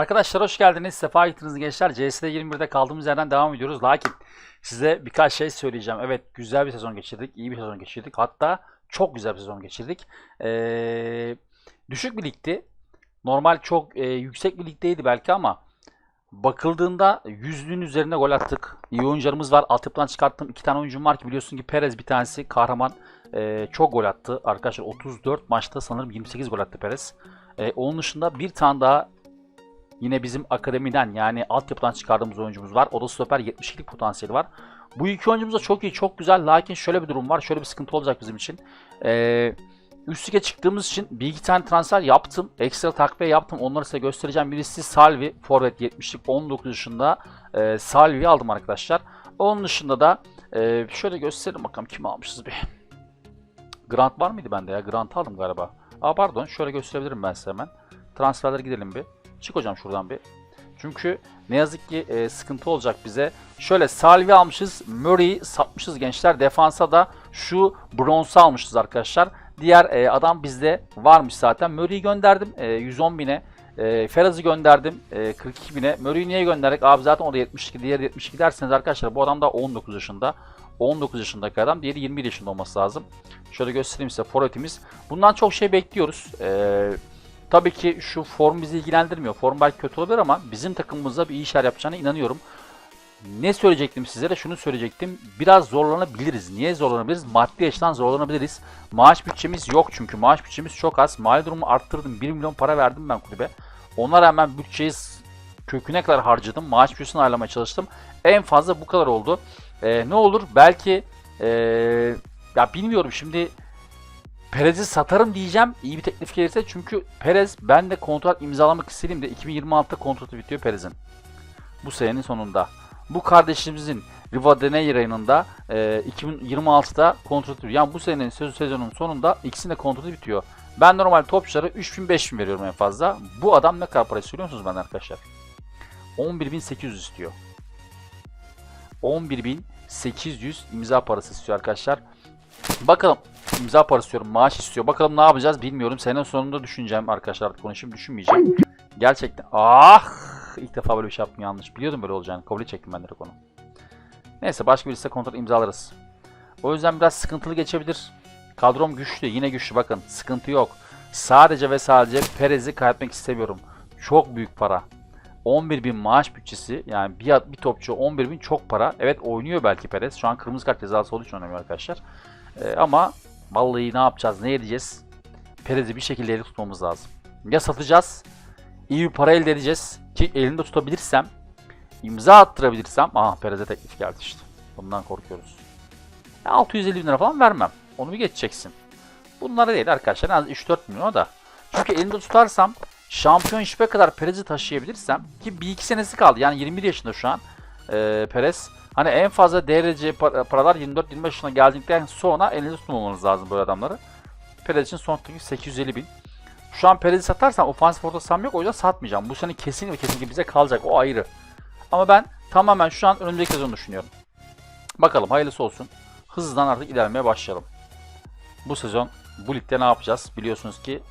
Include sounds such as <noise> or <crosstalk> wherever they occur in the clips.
Arkadaşlar hoş geldiniz. Sefa gittiniz gençler. CS'de 21'de kaldığımız yerden devam ediyoruz. Lakin size birkaç şey söyleyeceğim. Evet güzel bir sezon geçirdik. iyi bir sezon geçirdik. Hatta çok güzel bir sezon geçirdik. Ee, düşük bir ligdi. Normal çok e, yüksek bir ligdeydi belki ama bakıldığında yüzlüğün üzerine gol attık. İyi oyuncularımız var. Altyapıdan çıkarttığım iki tane oyuncum var ki biliyorsun ki Perez bir tanesi kahraman. Ee, çok gol attı. Arkadaşlar 34 maçta sanırım 28 gol attı Perez. Ee, onun dışında bir tane daha Yine bizim akademiden yani altyapıdan çıkardığımız oyuncumuz var. O da stoper 72'lik potansiyeli var. Bu iki oyuncumuz da çok iyi, çok güzel. Lakin şöyle bir durum var. Şöyle bir sıkıntı olacak bizim için. Ee, üst çıktığımız için bir iki tane transfer yaptım. Ekstra takviye yaptım. Onları size göstereceğim. Birisi Salvi. Forvet 70'lik 19 yaşında. E, Salvi'yi aldım arkadaşlar. Onun dışında da e, şöyle gösterelim bakalım kim almışız bir. Grant var mıydı bende ya? Grant aldım galiba. Aa pardon şöyle gösterebilirim ben size hemen. Transferlere gidelim bir. Çık hocam şuradan bir. Çünkü ne yazık ki e, sıkıntı olacak bize. Şöyle Salvi almışız. Murray'i satmışız gençler. Defansa da şu Bronze'u almışız arkadaşlar. Diğer e, adam bizde varmış zaten. Murray'i gönderdim e, 110 bine. E, Feraz'ı gönderdim e, 42 bine. Murray'i niye gönderdik? Abi zaten o da 72. Diğeri 72 derseniz arkadaşlar bu adam da 19 yaşında. 19 yaşındaki adam. Diğeri 21 yaşında olması lazım. Şöyle göstereyim size forvetimiz. Bundan çok şey bekliyoruz. Eee Tabii ki şu form bizi ilgilendirmiyor. Form belki kötü olabilir ama bizim takımımızda bir iyi işler yapacağına inanıyorum. Ne söyleyecektim sizlere? Şunu söyleyecektim. Biraz zorlanabiliriz. Niye zorlanabiliriz? Maddi açıdan zorlanabiliriz. Maaş bütçemiz yok çünkü. Maaş bütçemiz çok az. Mali durumu arttırdım. 1 milyon para verdim ben kulübe. Ona rağmen bütçeyi köküne kadar harcadım. Maaş bütçesini ayarlamaya çalıştım. En fazla bu kadar oldu. Ee, ne olur? Belki ee, ya bilmiyorum şimdi Perez'i satarım diyeceğim iyi bir teklif gelirse çünkü Perez ben de kontrat imzalamak istediğimde 2026'da kontratı bitiyor Perez'in. Bu senenin sonunda. Bu kardeşimizin Riva de Neira'nın e, 2026'da kontratı bitiyor. Yani bu senenin sezon sezonun sonunda ikisinin de kontratı bitiyor. Ben normal topçulara 3000-5000 veriyorum en fazla. Bu adam ne kadar para istiyor musunuz benden arkadaşlar? 11.800 istiyor. 11.800 imza parası istiyor arkadaşlar. Bakalım imza parası istiyorum, maaş istiyor. Bakalım ne yapacağız bilmiyorum. Sene sonunda düşüneceğim arkadaşlar artık konuşayım düşünmeyeceğim. Gerçekten. Ah! ilk defa böyle bir şey yaptım yanlış. Biliyordum böyle olacağını. Kabul çektim ben direkt onu. Neyse başka birisi kontrat imzalarız. O yüzden biraz sıkıntılı geçebilir. Kadrom güçlü. Yine güçlü bakın. Sıkıntı yok. Sadece ve sadece Perez'i kaybetmek istemiyorum. Çok büyük para. 11 bin maaş bütçesi yani bir, bir topçu 11 bin çok para. Evet oynuyor belki Perez. Şu an kırmızı kart cezası olduğu için oynamıyor arkadaşlar. Ee, ama vallahi ne yapacağız, ne edeceğiz? Perez'i bir şekilde elde tutmamız lazım. Ya satacağız, iyi bir para elde edeceğiz ki elinde tutabilirsem, imza attırabilirsem, aha Perez'e teklif geldi işte. Bundan korkuyoruz. Ya 650 bin lira falan vermem. Onu bir geçeceksin. Bunlara değil arkadaşlar. En az 3-4 milyon da. Çünkü elinde tutarsam şampiyonşipe kadar Perez'i taşıyabilirsem ki 1-2 senesi kaldı. Yani 21 yaşında şu an e, Perez. Hani en fazla derece paralar 24-25 yaşına geldikten sonra elinizde tutmamanız lazım böyle adamları. Perez için son teklif 850 bin. Şu an Perez'i satarsam ofansif orta yok o yüzden satmayacağım. Bu sene kesin ve kesinlikle bize kalacak o ayrı. Ama ben tamamen şu an önümüzdeki sezonu düşünüyorum. Bakalım hayırlısı olsun. Hızlıdan artık ilerlemeye başlayalım. Bu sezon bu ligde ne yapacağız? Biliyorsunuz ki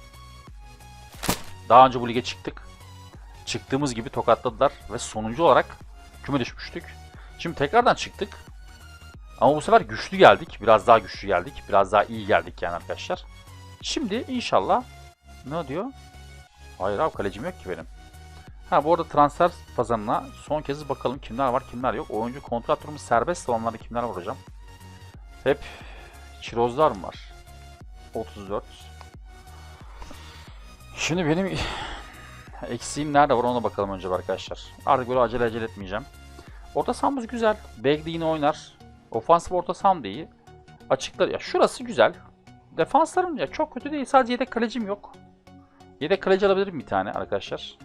daha önce bu lige çıktık. Çıktığımız gibi tokatladılar ve sonuncu olarak küme düşmüştük. Şimdi tekrardan çıktık. Ama bu sefer güçlü geldik. Biraz daha güçlü geldik. Biraz daha iyi geldik yani arkadaşlar. Şimdi inşallah ne diyor? Hayır abi kalecim yok ki benim. Ha bu arada transfer pazarına son kez bakalım kimler var kimler yok. Oyuncu kontrat durumu serbest olanlarda kimler var hocam? Hep çirozlar mı var? 34. Şimdi benim <laughs> eksiğim nerede var ona bakalım önce arkadaşlar. Artık böyle acele acele etmeyeceğim. Orta sahamız güzel. Bagley yine oynar. Ofansif orta saham da iyi. Açıklar. Ya şurası güzel. Defanslarım ya çok kötü değil. Sadece yedek kalecim yok. Yedek kaleci alabilirim bir tane arkadaşlar.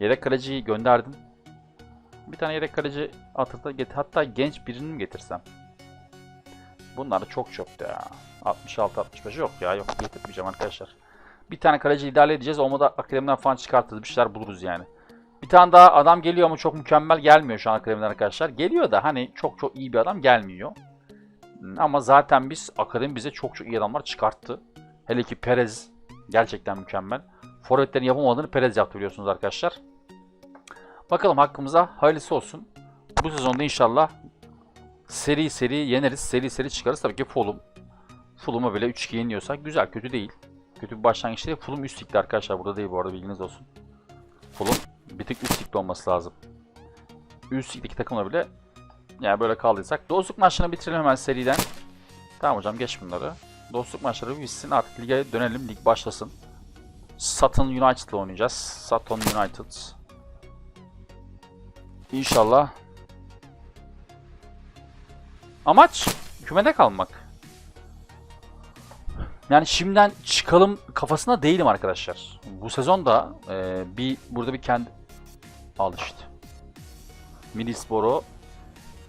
Yedek kaleciyi gönderdim. Bir tane yedek kaleci atırda get hatta genç birini mi getirsem? Bunlar da çok çok ya. 66-65 yok ya. Yok getirmeyeceğim arkadaşlar. Bir tane kaleci idare edeceğiz. Olmadı akademiden falan çıkartırız. Bir şeyler buluruz yani. Bir tane daha adam geliyor ama çok mükemmel gelmiyor şu an akademiden arkadaşlar. Geliyor da hani çok çok iyi bir adam gelmiyor. Ama zaten biz akademi bize çok çok iyi adamlar çıkarttı. Hele ki Perez gerçekten mükemmel. Forvetlerin yapamadığını Perez yaptı biliyorsunuz arkadaşlar. Bakalım hakkımıza hayırlısı olsun. Bu sezonda inşallah seri seri yeneriz. Seri seri çıkarız. Tabii ki Fulham. Fulham'a bile 3-2 yeniyorsak güzel. Kötü değil. Kötü bir başlangıç değil. Fulham üst arkadaşlar. Burada değil bu arada bilginiz olsun. Fulham bir tık üst ligde olması lazım. Üst ligdeki takımla bile yani böyle kaldıysak. Dostluk maçlarını bitirelim hemen seriden. Tamam hocam geç bunları. Dostluk maçları bitsin artık lige dönelim. Lig başlasın. Sutton United'la oynayacağız. Sutton United. İnşallah. Amaç kümede kalmak. Yani şimdiden çıkalım kafasında değilim arkadaşlar. Bu sezon da e, bir burada bir kendi al işte.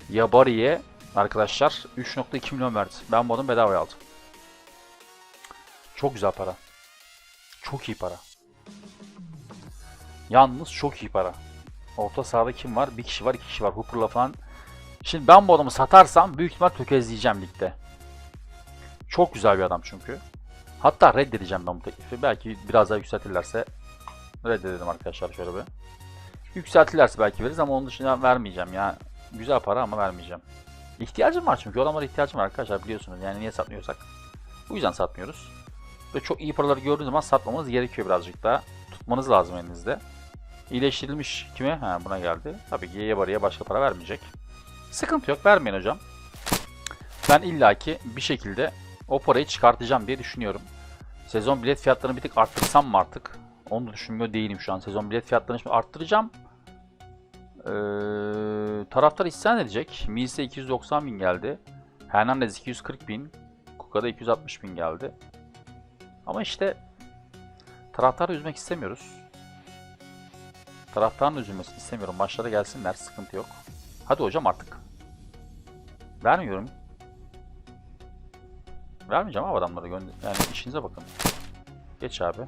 Yabari'ye arkadaşlar 3.2 milyon verdi. Ben bu adamı bedavaya aldım. Çok güzel para. Çok iyi para. Yalnız çok iyi para. Orta sahada kim var? Bir kişi var, iki kişi var. Hooper'la falan. Şimdi ben bu adamı satarsam büyük ihtimal tökezleyeceğim ligde. Çok güzel bir adam çünkü. Hatta reddedeceğim ben bu teklifi. Belki biraz daha yükseltirlerse reddedelim arkadaşlar şöyle bir. Yükseltirlerse belki veririz ama onun dışında vermeyeceğim ya. Güzel para ama vermeyeceğim. İhtiyacım var çünkü. O adamlara ihtiyacım var arkadaşlar biliyorsunuz. Yani niye satmıyorsak. Bu yüzden satmıyoruz. Ve çok iyi paraları gördüğünüz zaman satmamız gerekiyor birazcık daha. Tutmanız lazım elinizde. İyileştirilmiş kime? Ha buna geldi. Tabii ki Yabari'ye başka para vermeyecek. Sıkıntı yok vermeyin hocam. Ben illaki bir şekilde o parayı çıkartacağım diye düşünüyorum. Sezon bilet fiyatlarını bir tık arttırsam mı artık? Onu da düşünmüyor değilim şu an. Sezon bilet fiyatlarını şimdi arttıracağım. Ee, taraftar isyan edecek. Mils'e 290 bin geldi. Hernandez 240 bin. Kuka'da 260 bin geldi. Ama işte taraftarı üzmek istemiyoruz. Taraftarın üzülmesini istemiyorum. Maçlara gelsinler. Sıkıntı yok. Hadi hocam artık. Vermiyorum. Vermeyeceğim abi adamları gönder. Yani işinize bakın. Geç abi.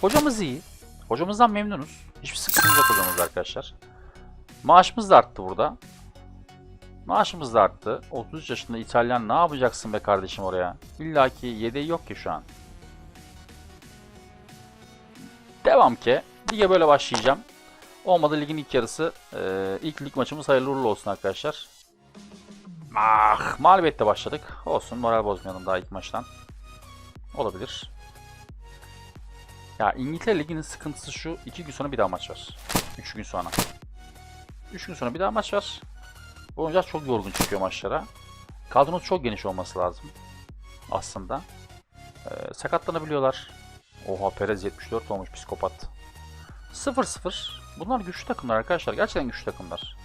Hocamız iyi. Hocamızdan memnunuz. Hiçbir sıkıntımız yok hocamız arkadaşlar. Maaşımız da arttı burada. Maaşımız da arttı. 33 yaşında İtalyan ne yapacaksın be kardeşim oraya? İlla ki yedeği yok ki şu an. Devam ki. Lige böyle başlayacağım. Olmadı ligin ilk yarısı. Ee, ilk lig maçımız hayırlı uğurlu olsun arkadaşlar. Ah, mağlubiyetle başladık. Olsun moral bozmayalım daha ilk maçtan. Olabilir. Ya İngiltere Ligi'nin sıkıntısı şu. 2 gün sonra bir daha maç var. 3 gün sonra. 3 gün sonra bir daha maç var. Bu oyuncular çok yorgun çıkıyor maçlara. Kadronuz çok geniş olması lazım. Aslında. Ee, sakatlanabiliyorlar. Oha Perez 74 olmuş psikopat. 0-0. Bunlar güçlü takımlar arkadaşlar. Gerçekten güçlü takımlar.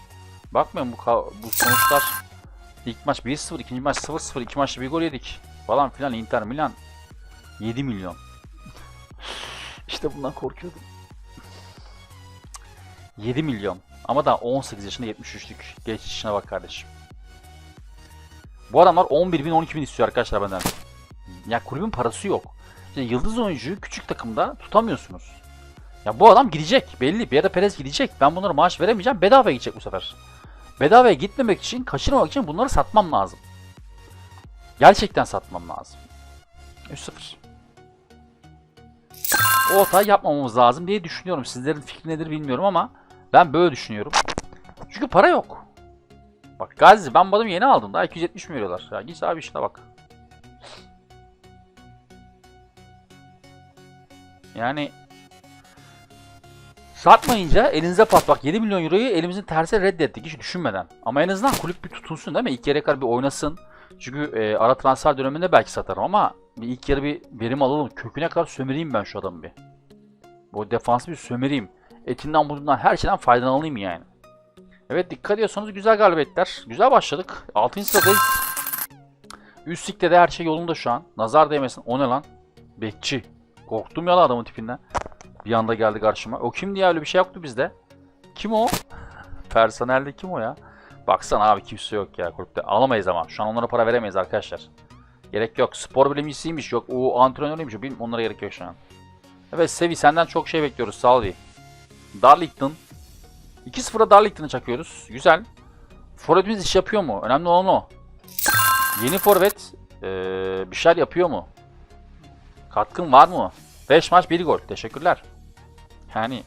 Bakmayın bu, bu sonuçlar. İlk maç 1-0, ikinci maç 0-0, iki maçta bir gol yedik. Falan filan Inter Milan 7 milyon. <laughs> işte bundan korkuyordum. 7 milyon. Ama daha 18 yaşında 73'lük. Geç işine bak kardeşim. Bu adamlar 11 bin 12 bin istiyor arkadaşlar benden. Ya kulübün parası yok. İşte yıldız oyuncuyu küçük takımda tutamıyorsunuz. Ya bu adam gidecek belli. Bir yere Perez gidecek. Ben bunlara maaş veremeyeceğim. Bedavaya gidecek bu sefer. Bedavaya gitmemek için, kaçırmamak için bunları satmam lazım. Gerçekten satmam lazım. 3-0. O hatayı yapmamamız lazım diye düşünüyorum. Sizlerin fikri nedir bilmiyorum ama ben böyle düşünüyorum. Çünkü para yok. Bak Gazi ben bu adamı yeni aldım. Daha 270 mi veriyorlar? Ya git abi işine bak. Yani satmayınca elinize pat bak 7 milyon euroyu elimizin tersi reddettik hiç düşünmeden. Ama en azından kulüp bir tutunsun değil mi? İlk yere kadar bir oynasın. Çünkü e, ara transfer döneminde belki satarım ama bir ilk yarı bir verim alalım. Köküne kadar sömüreyim ben şu adamı bir. Bu defansı bir sömüreyim. Etinden budundan her şeyden faydalanayım yani. Evet dikkat ediyorsanız güzel galibiyetler. Güzel başladık. 6. sıradayız. Üst ligde de her şey yolunda şu an. Nazar değmesin. O ne lan? Bekçi. Korktum ya adamın tipinden. Bir anda geldi karşıma. O kimdi ya öyle bir şey yoktu bizde. Kim o? <laughs> Personelde kim o ya? Baksana abi kimse yok ya kulüpte. Alamayız ama. Şu an onlara para veremeyiz arkadaşlar. Gerek yok. Spor bilimcisiymiş. Yok o antrenörüymüş. Bilmiyorum onlara gerek yok şu an. Evet Sevi senden çok şey bekliyoruz. Ol. Darlington. 2-0'a Darlington'ı çakıyoruz. Güzel. Forvetimiz iş yapıyor mu? Önemli olan o. Yeni forvet ee, bir şeyler yapıyor mu? Katkın var mı? 5 maç 1 gol. Teşekkürler. Yani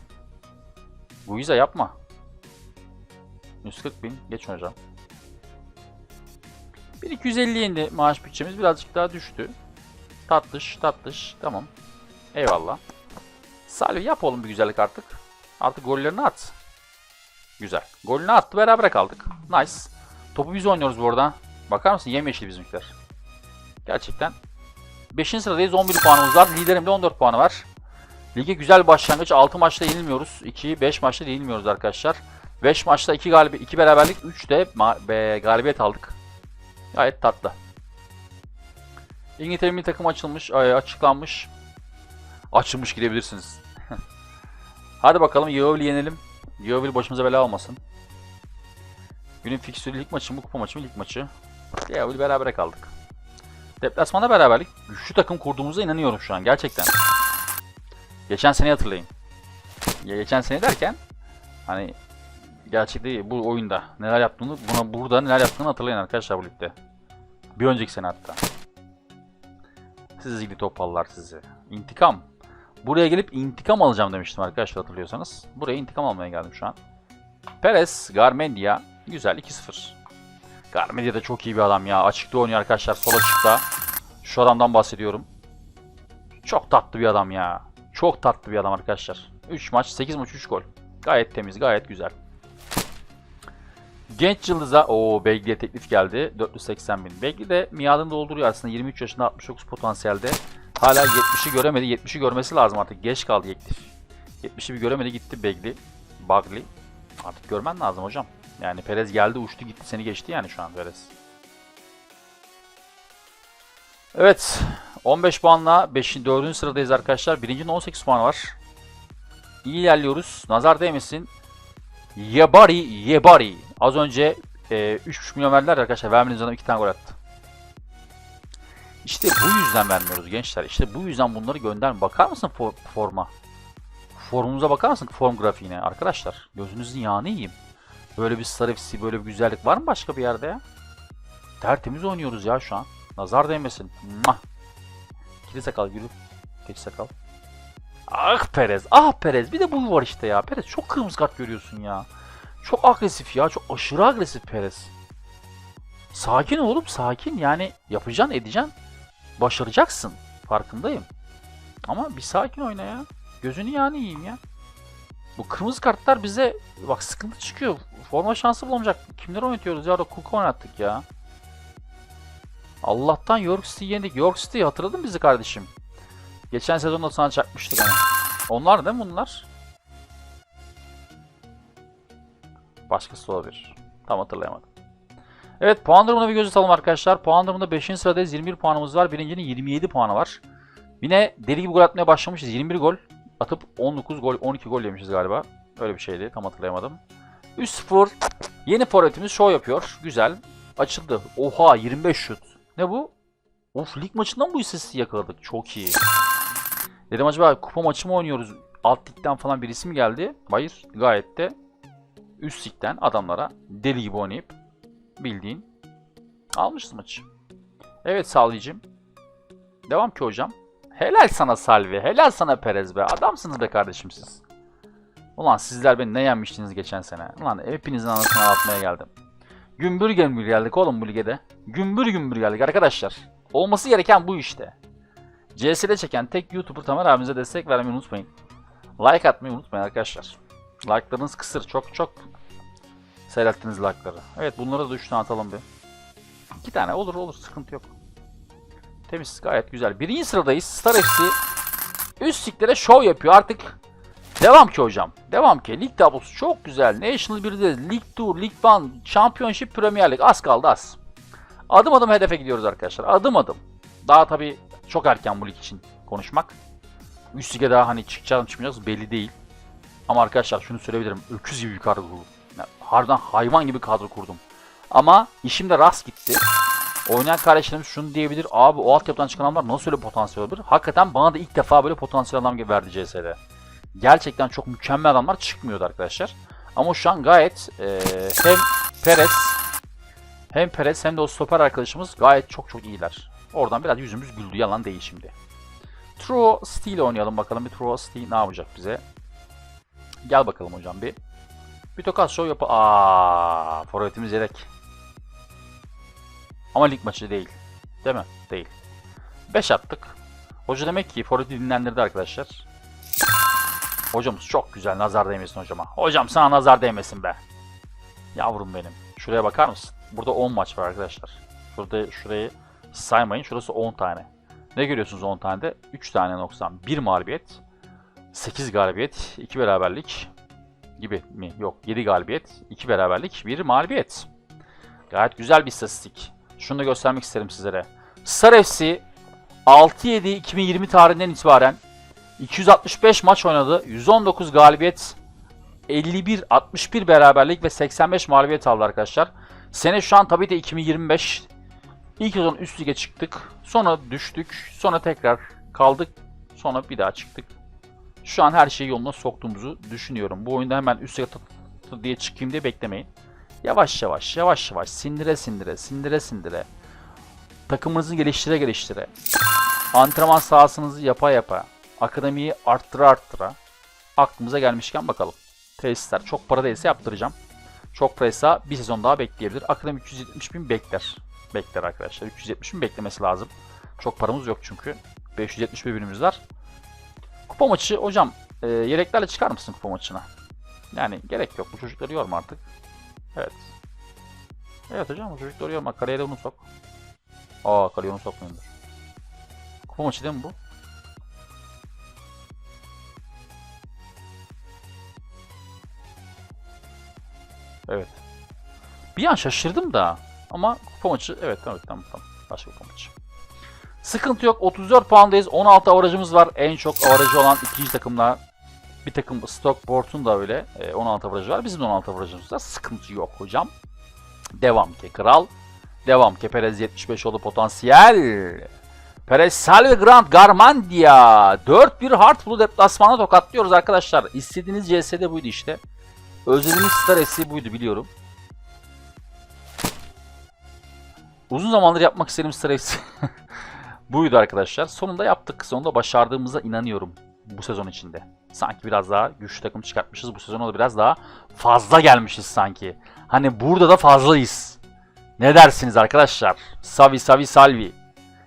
Guiza yapma. 140 bin. Geç hocam. 1250 indi maaş bütçemiz. Birazcık daha düştü. Tatlış tatlış. Tamam. Eyvallah. Salvi yap oğlum bir güzellik artık. Artık gollerini at. Güzel. Golünü attı. Beraber kaldık. Nice. Topu biz oynuyoruz bu arada. Bakar mısın? Yemyeşil bizimkiler. Gerçekten. 5. sıradayız. 11 puanımız var. Liderimde 14 puanı var. Lige güzel başlangıç. 6 maçta yenilmiyoruz. 2, 5 maçta yenilmiyoruz arkadaşlar. 5 maçta 2 galibi 2 beraberlik, 3 de be- galibiyet aldık. Gayet tatlı. İngiltere milli takım açılmış, açıklanmış. Açılmış gidebilirsiniz. <laughs> Hadi bakalım Yeovil yenelim. Yeovil başımıza bela olmasın. Günün fikstürü lig maçı mı, kupa maçı mı, lig maçı. Yeovil berabere kaldık. Deplasmanda beraberlik. Güçlü takım kurduğumuza inanıyorum şu an gerçekten. Geçen sene hatırlayın. Ya geçen sene derken hani gerçekte bu oyunda neler yaptığını buna burada neler yaptığını hatırlayın arkadaşlar bu ligde. Bir önceki sene hatta. Siz zilli topallar sizi. İntikam. Buraya gelip intikam alacağım demiştim arkadaşlar hatırlıyorsanız. Buraya intikam almaya geldim şu an. Perez, Garmendia. Güzel 2-0. Garmendia da çok iyi bir adam ya. Açıkta oynuyor arkadaşlar. Sol açıkta. Şu adamdan bahsediyorum. Çok tatlı bir adam ya. Çok tatlı bir adam arkadaşlar. 3 maç, 8 maç, 3 gol. Gayet temiz, gayet güzel. Genç Yıldız'a o Begli'ye teklif geldi. 480 bin. Begli de miadını dolduruyor aslında. 23 yaşında 69 potansiyelde. Hala 70'i göremedi. 70'i görmesi lazım artık. Geç kaldı teklif. 70'i bir göremedi gitti Begli. Bagli. Artık görmen lazım hocam. Yani Perez geldi uçtu gitti seni geçti yani şu an Perez. Evet. 15 puanla 5. 4. sıradayız arkadaşlar. Birincinin 18 puanı var. İyi ilerliyoruz. Nazar değmesin. Yebari, Yebari. Az önce e, 3,5 milyon verdiler arkadaşlar. Vermeniz adam 2 tane gol attı. İşte bu yüzden vermiyoruz gençler. İşte bu yüzden bunları gönderme. Bakar mısın for- forma? Formumuza bakar mısın form grafiğine arkadaşlar? Gözünüzün yağını yiyeyim. Böyle bir sarı FC, böyle bir güzellik var mı başka bir yerde ya? Tertemiz oynuyoruz ya şu an. Nazar değmesin. Mwah. Kili sakal yürü. Geç sakal. Ah Perez. Ah Perez. Bir de bu var işte ya. Perez çok kırmızı kart görüyorsun ya. Çok agresif ya. Çok aşırı agresif Perez. Sakin oğlum sakin. Yani yapacaksın edeceksin. Başaracaksın. Farkındayım. Ama bir sakin oyna ya. Gözünü yani yiyeyim ya. Bu kırmızı kartlar bize bak sıkıntı çıkıyor. Forma şansı bulamayacak. Kimleri oynatıyoruz ya? Cook'u oynattık ya. Allah'tan York City'yi yendik. York City hatırladın bizi kardeşim. Geçen sezonda sana çakmıştık hani. Onlar değil mi bunlar? Başkası olabilir. Tam hatırlayamadım. Evet puan durumuna bir göz atalım arkadaşlar. Puan durumunda 5. sıradayız. 21 puanımız var. Birincinin 27 puanı var. Yine deli gibi gol atmaya başlamışız. 21 gol atıp 19 gol 12 gol yemişiz galiba. Öyle bir şeydi. Tam hatırlayamadım. 3-0. Yeni forvetimiz show yapıyor. Güzel. Açıldı. Oha 25 şut. Ne bu? Of lig maçından bu istatistiği yakaladık. Çok iyi. Dedim acaba kupa maçı mı oynuyoruz? Alt ligden falan birisi mi geldi? Hayır. Gayet de üst ligden adamlara deli gibi oynayıp bildiğin almışız maçı. Evet Salvi'cim. Devam ki hocam. Helal sana Salvi. Helal sana Perez be. Adamsınız be kardeşim siz. Ulan sizler beni ne yenmiştiniz geçen sene. Ulan hepinizin anasını ağlatmaya geldim. Gümbür gümbür geldik oğlum bu ligede. Gümbür gümbür geldik arkadaşlar. Olması gereken bu işte. CS'de çeken tek YouTuber Tamer abimize destek vermeyi unutmayın. Like atmayı unutmayın arkadaşlar. Like'larınız kısır. Çok çok seyrettiniz like'ları. Evet bunlara da 3 tane atalım bir. 2 tane olur olur sıkıntı yok. Temiz gayet güzel. Birinci sıradayız. Star FC üst liglere show yapıyor. Artık devam ki hocam. Devam ki. Lig tablosu çok güzel. National 1'de Lig 2, Lig 1, Championship, Premier Lig. Az kaldı az. Adım adım hedefe gidiyoruz arkadaşlar. Adım adım. Daha tabii çok erken bu lig için konuşmak. Üst lige daha hani çıkacağız çıkmayacağız belli değil. Ama arkadaşlar şunu söyleyebilirim. Öküz gibi bir kadro. Yani harbiden hayvan gibi kadro kurdum. Ama işim de rast gitti. Oynayan kardeşlerimiz şunu diyebilir. Abi o altyapıdan çıkan adamlar nasıl öyle potansiyel olabilir? Hakikaten bana da ilk defa böyle potansiyel adam gibi verdi CS'de. Gerçekten çok mükemmel adamlar çıkmıyordu arkadaşlar. Ama şu an gayet eee, hem Perez hem Perez hem de o stoper arkadaşımız gayet çok çok iyiler. Oradan biraz yüzümüz güldü yalan değil şimdi. True Steel oynayalım bakalım. Bir True Steel ne yapacak bize? Gel bakalım hocam bir. Bir tokat show yapı. Aa, forvetimiz yedek. Ama lig maçı değil. Değil mi? Değil. 5 attık. Hoca demek ki forveti dinlendirdi arkadaşlar. Hocamız çok güzel. Nazar değmesin hocama. Hocam sana nazar değmesin be. Yavrum benim. Şuraya bakar mısın? Burada 10 maç var arkadaşlar. Şurada şurayı saymayın. Şurası 10 tane. Ne görüyorsunuz 10 tane de? 3 tane noksan. 1 mağlubiyet. 8 galibiyet. 2 beraberlik. Gibi mi? Yok. 7 galibiyet. 2 beraberlik. 1 mağlubiyet. Gayet güzel bir istatistik. Şunu da göstermek isterim sizlere. Star FC 6-7-2020 tarihinden itibaren 265 maç oynadı. 119 galibiyet, 51 61 beraberlik ve 85 mağlubiyet aldı arkadaşlar. Sene şu an tabii de 2025. İlk sezon üst lige çıktık. Sonra düştük. Sonra tekrar kaldık. Sonra bir daha çıktık. Şu an her şeyi yoluna soktuğumuzu düşünüyorum. Bu oyunda hemen üst lige diye çıkayım diye beklemeyin. Yavaş yavaş, yavaş yavaş, sindire sindire, sindire sindire. Takımınızı geliştire geliştire. Antrenman sahasınızı yapa yapa. Akademiyi arttıra arttıra. Aklımıza gelmişken bakalım. Tesisler çok para değilse yaptıracağım. Çok paraysa bir sezon daha bekleyebilir. Akademi 370 bin bekler. Bekler arkadaşlar. 370 bin beklemesi lazım. Çok paramız yok çünkü. 570 bin var. Kupa maçı hocam e, yeleklerle çıkar mısın kupa maçına? Yani gerek yok. Bu çocukları yorma artık. Evet. Evet hocam bu çocukları yorma. Kaleye de onu sok. Aa kaleye onu sokmayın dur. Kupa maçı değil mi bu? Evet. Bir an şaşırdım da. Ama kupa maçı evet evet tamam tamam. Başka kupa maçı. Sıkıntı yok. 34 puandayız. 16 avarajımız var. En çok avarajı olan ikinci takımla bir takım Stockport'un da öyle. e, 16 avarajı var. Bizim de 16 avarajımız var. Sıkıntı yok hocam. Devam ki kral. Devam ki Perez 75 oldu potansiyel. Perez Salve Grand Garmandia. 4-1 Hartford'u deplasmana tokatlıyoruz arkadaşlar. İstediğiniz CS'de buydu işte. Özlediğiniz Star FC buydu biliyorum. Uzun zamandır yapmak istediğim Star FC <laughs> buydu arkadaşlar. Sonunda yaptık. Sonunda başardığımıza inanıyorum bu sezon içinde. Sanki biraz daha güçlü takım çıkartmışız. Bu sezona da biraz daha fazla gelmişiz sanki. Hani burada da fazlayız. Ne dersiniz arkadaşlar? Savi Savi Salvi.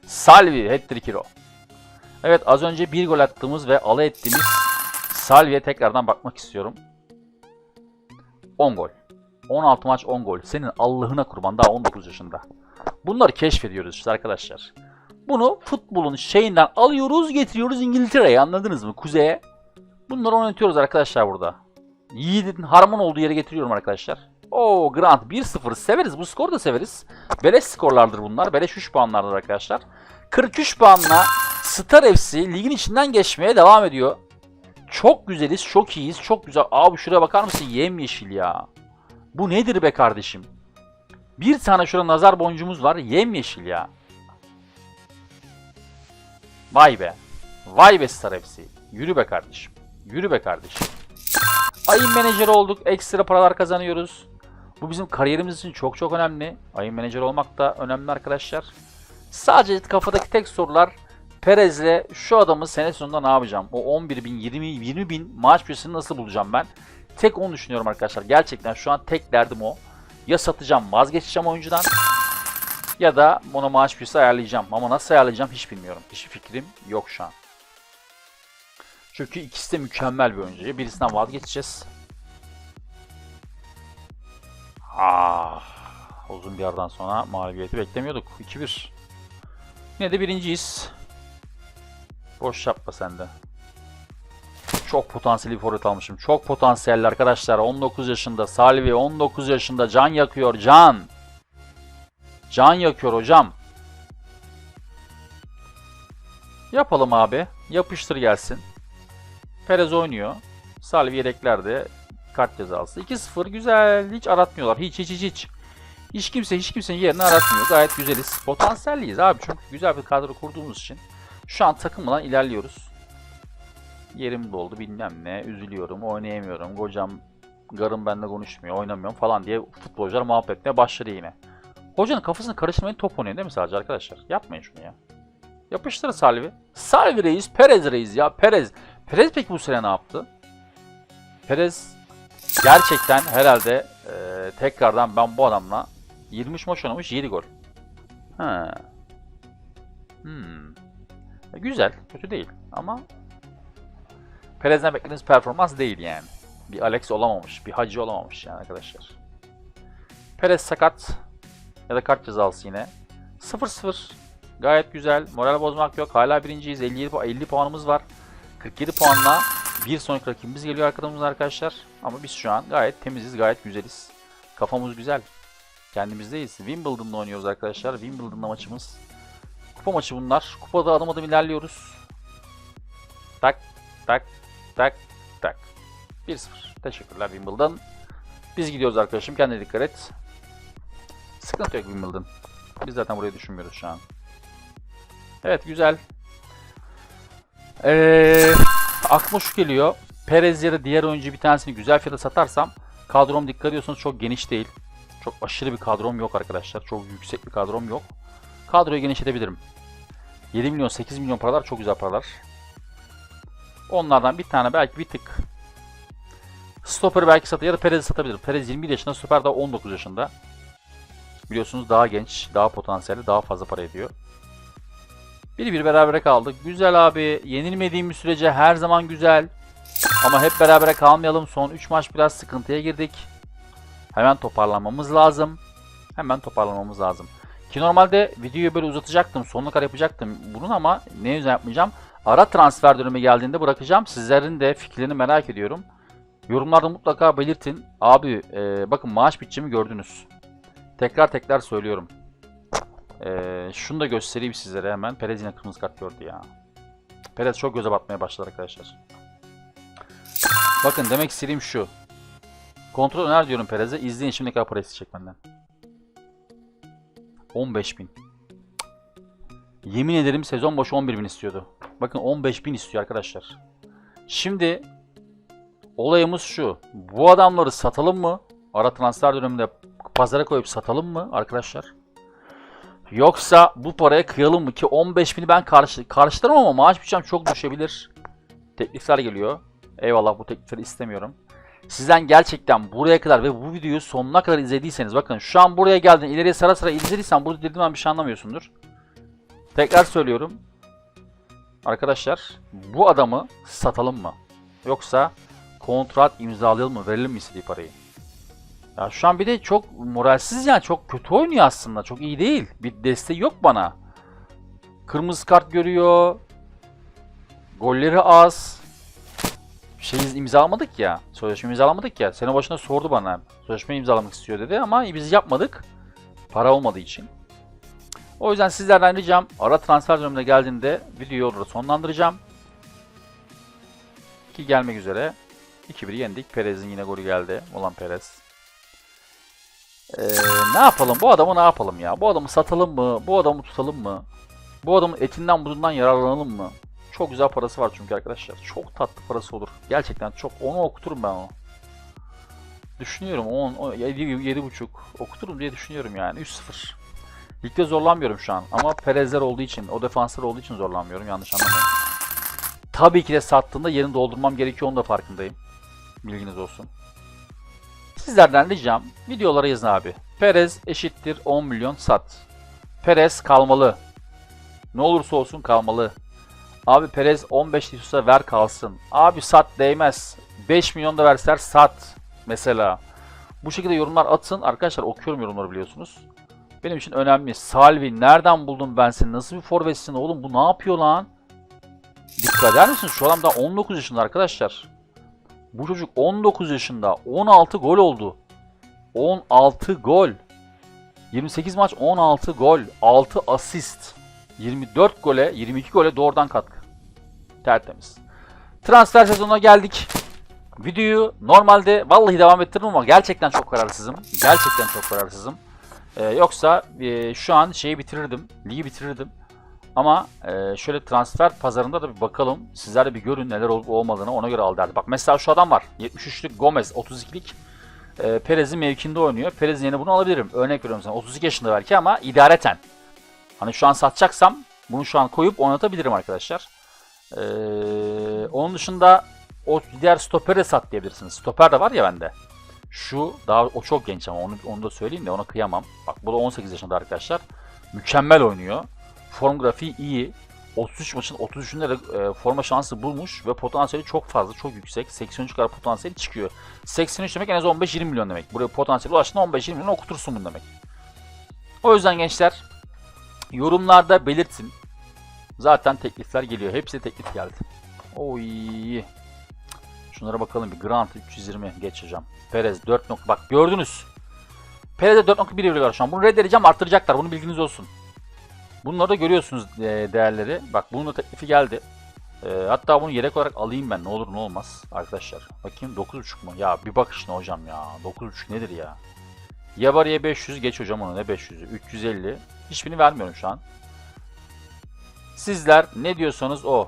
Salvi hat-trick hero. Evet az önce bir gol attığımız ve alay ettiğimiz Salvi'ye tekrardan bakmak istiyorum. 10 gol. 16 maç 10 gol. Senin Allah'ına kurban daha 19 yaşında. Bunları keşfediyoruz işte arkadaşlar. Bunu futbolun şeyinden alıyoruz getiriyoruz İngiltere'ye anladınız mı? Kuzeye. Bunları oynatıyoruz arkadaşlar burada. Yiğidin harman olduğu yere getiriyorum arkadaşlar. Oo Grant 1-0 severiz. Bu skoru da severiz. Beleş skorlardır bunlar. Beleş 3 puanlardır arkadaşlar. 43 puanla Star FC ligin içinden geçmeye devam ediyor. Çok güzeliz, çok iyiyiz, çok güzel. Abi şuraya bakar mısın? Yemyeşil ya. Bu nedir be kardeşim? Bir tane şurada nazar boncuğumuz var. Yemyeşil ya. Vay be. Vay be Star FC. Yürü be kardeşim. Yürü be kardeşim. Ayın menajeri olduk. Ekstra paralar kazanıyoruz. Bu bizim kariyerimiz için çok çok önemli. Ayın menajeri olmak da önemli arkadaşlar. Sadece kafadaki tek sorular Perez'le şu adamı sene sonunda ne yapacağım? O 11 bin, 20, 20 bin maaş bütçesini nasıl bulacağım ben? Tek onu düşünüyorum arkadaşlar. Gerçekten şu an tek derdim o. Ya satacağım, vazgeçeceğim oyuncudan. Ya da ona maaş bütçesi ayarlayacağım. Ama nasıl ayarlayacağım hiç bilmiyorum. Hiçbir fikrim yok şu an. Çünkü ikisi de mükemmel bir oyuncu. Birisinden vazgeçeceğiz. Ah, uzun bir aradan sonra mağlubiyeti beklemiyorduk. 2-1. Yine de birinciyiz. Boş yapma sen de. Çok potansiyeli bir forvet almışım. Çok potansiyelli arkadaşlar. 19 yaşında Salvi 19 yaşında can yakıyor can. Can yakıyor hocam. Yapalım abi. Yapıştır gelsin. Perez oynuyor. Salvi yedeklerde kart cezası. 2-0 güzel. Hiç aratmıyorlar. Hiç hiç hiç hiç. Hiç kimse hiç kimsenin yerini aratmıyor. Gayet güzeliz. Potansiyelliyiz abi. Çünkü güzel bir kadro kurduğumuz için. Şu an takımla ilerliyoruz. Yerim doldu bilmem ne. Üzülüyorum. Oynayamıyorum. Kocam garım benimle konuşmuyor. Oynamıyorum falan diye futbolcular muhabbetine başladı yine. Hocanın kafasını karıştırmayın top oynuyor değil mi sadece arkadaşlar? Yapmayın şunu ya. Yapıştır Salvi. Salvi reis, Perez reis ya Perez. Perez peki bu sene ne yaptı? Perez gerçekten herhalde e, tekrardan ben bu adamla 23 maç oynamış 7 gol. Ha. Hmm. E, Güzel, kötü değil ama Perez'den beklediğiniz performans değil yani. Bir Alex olamamış, bir Hacı olamamış yani arkadaşlar. Perez sakat ya da kart cezası yine. 0-0. Gayet güzel. Moral bozmak yok. Hala birinciyiz. 57 pu- 50 puanımız var. 47 puanla bir sonraki rakibimiz geliyor arkamızdan arkadaşlar. Ama biz şu an gayet temiziz, gayet güzeliz. Kafamız güzel. Kendimizdeyiz. Wimbledon'da oynuyoruz arkadaşlar. Wimbledon'da maçımız. Kupa maçı bunlar. Kupada adım adım ilerliyoruz. Tak, tak, tak, tak. 1-0. Teşekkürler Wimbledon. Biz gidiyoruz arkadaşım. Kendine dikkat et. Sıkıntı yok Wimbledon. Biz zaten burayı düşünmüyoruz şu an. Evet güzel. Ee, aklıma şu geliyor. Perez ya da diğer oyuncu bir tanesini güzel fiyata satarsam kadrom dikkat ediyorsanız çok geniş değil. Çok aşırı bir kadrom yok arkadaşlar. Çok yüksek bir kadrom yok. Kadroyu genişletebilirim. 7 milyon 8 milyon paralar çok güzel paralar. Onlardan bir tane belki bir tık Stopper belki satabilir ya da Perez'i satabilirim. Perez 21 yaşında, Stopper daha 19 yaşında. Biliyorsunuz daha genç, daha potansiyelli, daha fazla para ediyor. Bir bir berabere kaldık. Güzel abi. Yenilmediğimiz sürece her zaman güzel. Ama hep berabere kalmayalım. Son 3 maç biraz sıkıntıya girdik. Hemen toparlanmamız lazım. Hemen toparlanmamız lazım. Ki normalde videoyu böyle uzatacaktım. Sonuna kadar yapacaktım bunun ama ne yüzden yapmayacağım? Ara transfer dönemi geldiğinde bırakacağım. Sizlerin de fikirlerini merak ediyorum. Yorumlarda mutlaka belirtin. Abi e, bakın maaş bütçemi gördünüz. Tekrar tekrar söylüyorum. E, şunu da göstereyim sizlere hemen. Perez yine kırmızı kart gördü ya. Perez çok göze batmaya başladı arkadaşlar. Bakın demek istediğim şu. Kontrol öner diyorum Perez'e. İzleyin şimdi ne kadar para isteyecek benden. 15.000. Yemin ederim sezon başı 11.000 istiyordu. Bakın 15.000 istiyor arkadaşlar. Şimdi olayımız şu. Bu adamları satalım mı? Ara transfer döneminde pazara koyup satalım mı arkadaşlar? Yoksa bu paraya kıyalım mı ki 15.000'i ben karşı karşılarım ama maaş bütçem çok düşebilir. Teklifler geliyor. Eyvallah bu teklifleri istemiyorum. Sizden gerçekten buraya kadar ve bu videoyu sonuna kadar izlediyseniz bakın şu an buraya geldin ileriye sıra sıra izlediysen burada dediğim bir şey anlamıyorsundur. Tekrar söylüyorum. Arkadaşlar bu adamı satalım mı? Yoksa kontrat imzalayalım mı? Verelim mi istediği parayı? Ya şu an bir de çok moralsiz yani çok kötü oynuyor aslında. Çok iyi değil. Bir desteği yok bana. Kırmızı kart görüyor. Golleri az. Şey imzalamadık ya. Sözleşme imzalamadık ya. Sene başında sordu bana. Sözleşme imzalamak istiyor dedi ama biz yapmadık. Para olmadığı için. O yüzden sizlerden ricam ara transfer dönemine geldiğinde videoyu orada sonlandıracağım. Ki gelmek üzere. 2-1 yendik. Perez'in yine golü geldi. Olan Perez. Ee, ne yapalım? Bu adamı ne yapalım ya? Bu adamı satalım mı? Bu adamı tutalım mı? Bu adamın etinden budundan yararlanalım mı? Çok güzel parası var çünkü arkadaşlar. Çok tatlı parası olur. Gerçekten çok. Onu okuturum ben onu. Düşünüyorum 10, 7, 7.5 okuturum diye düşünüyorum yani. 3-0. Ligde zorlanmıyorum şu an ama Perezler olduğu için, o defanslar olduğu için zorlanmıyorum. Yanlış anlamayın. Tabii ki de sattığında yerini doldurmam gerekiyor. Onun da farkındayım. Bilginiz olsun. Sizlerden ricam videolara yazın abi. Perez eşittir 10 milyon sat. Perez kalmalı. Ne olursa olsun kalmalı. Abi Perez 15 istiyorsa ver kalsın. Abi sat değmez. 5 milyon da verser sat. Mesela. Bu şekilde yorumlar atın. Arkadaşlar okuyorum yorumları biliyorsunuz. Benim için önemli. Salvi nereden buldun ben seni? Nasıl bir forvetsin oğlum? Bu ne yapıyor lan? Dikkat eder misiniz? Şu adam daha 19 yaşında arkadaşlar. Bu çocuk 19 yaşında. 16 gol oldu. 16 gol. 28 maç 16 gol. 6 asist. 24 gole 22 gole doğrudan katkı. Tertemiz. Transfer sezonuna geldik. Videoyu normalde vallahi devam ettiririm ama gerçekten çok kararsızım. Gerçekten çok kararsızım. Ee, yoksa e, şu an şeyi bitirirdim. Ligi bitirirdim. Ama e, şöyle transfer pazarında da bir bakalım. Sizler de bir görün neler olup olmadığını ona göre al derdi. Bak mesela şu adam var. 73'lük Gomez, 32'lik e, Perez'in mevkinde oynuyor. Perez'in yerine bunu alabilirim. Örnek veriyorum sana. 32 yaşında belki ama idareten. Hani şu an satacaksam Bunu şu an koyup oynatabilirim arkadaşlar. Ee, onun dışında o diğer stopere sat diyebilirsiniz. Stoper de var ya bende. Şu daha o çok genç ama onu, onu da söyleyeyim de ona kıyamam. Bak bu da 18 yaşında arkadaşlar. Mükemmel oynuyor. Form grafiği iyi. 33 maçın 33'ünde de e, forma şansı bulmuş ve potansiyeli çok fazla, çok yüksek. 83 kadar potansiyeli çıkıyor. 83 demek en az 15-20 milyon demek. Buraya potansiyel ulaştığında 15-20 milyon okutursun bunu demek. O yüzden gençler yorumlarda belirtin. Zaten teklifler geliyor. Hepsi teklif geldi. Oy. Şunlara bakalım bir. Grant 320 geç hocam. Perez 4 nokta. Bak gördünüz. Perez'e 4.1 veriyorlar şu an. Bunu reddedeceğim arttıracaklar. Bunu bilginiz olsun. Bunları görüyorsunuz e, değerleri. Bak bunun da teklifi geldi. E, hatta bunu yedek olarak alayım ben. Ne olur ne olmaz arkadaşlar. Bakayım 9.5 mu? Ya bir bakış ne hocam ya. 9.5 nedir ya? Yabari'ye 500 geç hocam onu ne 500'ü? 350. Hiçbirini vermiyorum şu an. Sizler ne diyorsanız o.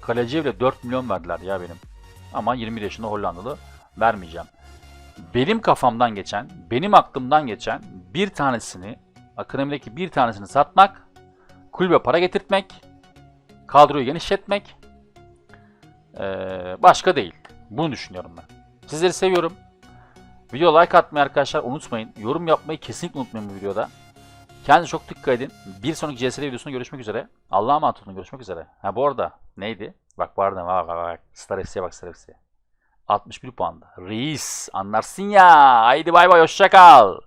Kaleciye bile 4 milyon verdiler ya benim. Ama 21 yaşında Hollandalı vermeyeceğim. Benim kafamdan geçen, benim aklımdan geçen bir tanesini, akademideki bir tanesini satmak, kulübe para getirtmek, kadroyu genişletmek, ee, başka değil. Bunu düşünüyorum ben. Sizleri seviyorum. Video like atmayı arkadaşlar unutmayın. Yorum yapmayı kesinlikle unutmayın bu videoda. Kendinize çok dikkat edin. Bir sonraki CSR videosunda görüşmek üzere. Allah'a emanet olun. Görüşmek üzere. Ha bu arada neydi? Bak bu arada bak bak bak. Star FC'ye bak Star FC'ye. 61 puanda. Reis anlarsın ya. Haydi bay bay hoşça kal.